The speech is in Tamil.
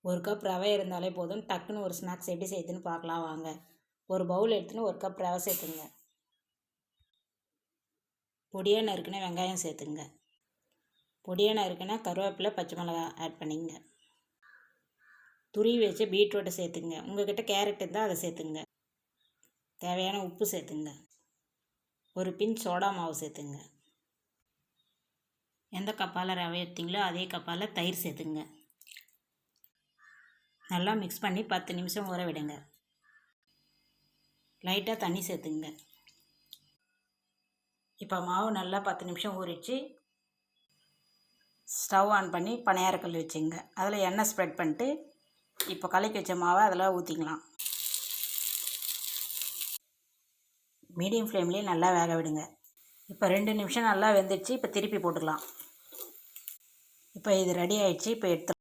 ஒரு கப் ரவை இருந்தாலே போதும். டக்குன்னு ஒரு ஸ்நாக்ஸ் எப்படி செய்யுதுன்னு பார்க்கலாம் வாங்க. ஒரு பவுல் எடுத்துன்னு ஒரு கப் ரவை சேர்த்துங்க. பொடியாக நறுக்குன வெங்காயம் சேர்த்துங்க. பொடியாக நறுக்குன கருவேப்பிலை பச்சை மிளகா ஆட் பண்ணிங்க. துருவி வச்சு பீட்ரூட்டை சேர்த்துங்க. உங்கள்கிட்ட கேரட் இருந்தால் அதை சேர்த்துங்க. தேவையான உப்பு சேர்த்துங்க. ஒரு பின் சோடா மாவு சேர்த்துங்க. எந்த கப்பால் ரவை எடுத்தீங்களோ அதே கப்பால் தயிர் சேர்த்துங்க. நல்லா மிக்ஸ் பண்ணி பத்து நிமிஷம் ஊற விடுங்க. லைட்டாக தண்ணி சேர்த்துங்க இப்போ மாவு நல்லா பத்து நிமிஷம் ஊறிச்சு ஸ்டவ் ஆன் பண்ணி பணியாரக்கல் வச்சுங்க. அதில் எண்ணெய் ஸ்ப்ரெட் பண்ணிட்டு இப்போ கலக்கி வச்ச மாவை அதில் ஊற்றிக்கலாம் மீடியம் ஃப்ளேம்லேயே நல்லா வேக விடுங்க. இப்போ ரெண்டு நிமிஷம் நல்லா வெந்துடுச்சு. இப்போ திருப்பி போட்டுக்கலாம். இப்போ இது ரெடி ஆயிடுச்சு. இப்போ எடுத்து